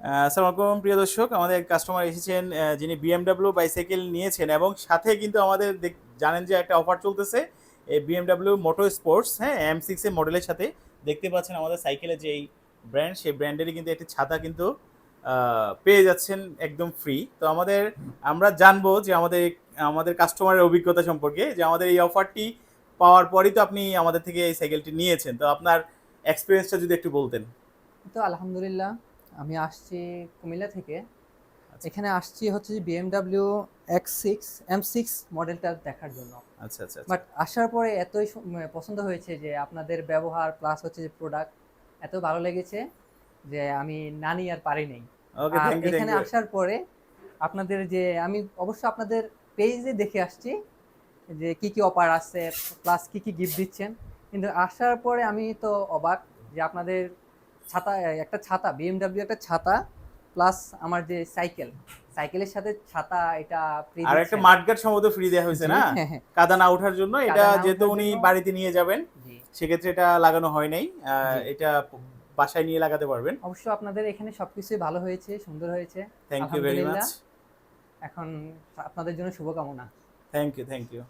আসসালামু প্রিয় দর্শক। আমাদের কাস্টমার এসেছেন যিনি বিএমডাব্লিউ বাইসাইকেল নিয়েছেন এবং সাথে কিন্তু আমাদের জানেন যে একটা অফার চলতেছে, এই বিএমডাব্লিউ মোটো স্পোর্টস হ্যাঁ এম সিক্স এর মডেলের সাথে। দেখতে পাচ্ছেন আমাদের সাইকেলের যে ব্র্যান্ড সেই ব্র্যান্ডেরই কিন্তু একটি ছাতা কিন্তু পেয়ে যাচ্ছেন একদম ফ্রি তো আমাদের, আমরা জানব যে আমাদের আমাদের কাস্টমারের অভিজ্ঞতা সম্পর্কে, যে আমাদের এই অফারটি পাওয়ার পরই তো আপনি আমাদের থেকে এই সাইকেলটি নিয়েছেন। তো আপনার এক্সপিরিয়েন্সটা যদি একটু বলতেন। তো আলহামদুলিল্লাহ আমি আসছি কুমিল্লা থেকে। আচ্ছা। এখানে আসছি হচ্ছে যে BMW X six M six মডেলটা দেখার জন্য। আচ্ছা আচ্ছা আচ্ছা। বাট আসার পরে এতই মানে পছন্দ হয়েছে যে আপনাদের ব্যবহার প্লাস হচ্ছে যে প্রোডাক্ট এত ভালো লেগেছে যে আমি নানি আর পারি নেই। এখানে আসার পরে আপনাদের যে আমি অবশ্য আপনাদের পেজে দেখে আসছি যে কি কি অফার আছে প্লাস কি কি গিফট দিচ্ছেন। কিন্তু আসার পরে আমি তো অবাক যে আপনাদের ছাতা একটা ছাতা বিএমডাব্লিউ একটা ছাতা প্লাস আমার যে সাইকেল সাইকেলের সাথে ছাতা এটা free আর একটা দিচ্ছেন। মাঠগাট সম্ভবত ফ্রি দেওয়া হয়েছে না? হ্যাঁ, হ্যাঁ, কাদা না ওঠার জন্য এটা যেহেতু উনি বাড়িতে নিয়ে যাবেন জি। সেক্ষেত্রে এটা লাগানো হয় নাই এটা বাসায় নিয়ে লাগাতে পারবেন। অবশ্য আপনাদের এখানে সবকিছুই ভালো হয়েছে সুন্দর হয়েছে। থ্যাংক ইউ ভেরি মাচ এখন আপনাদের জন্য শুভকামনা। Thank you thank you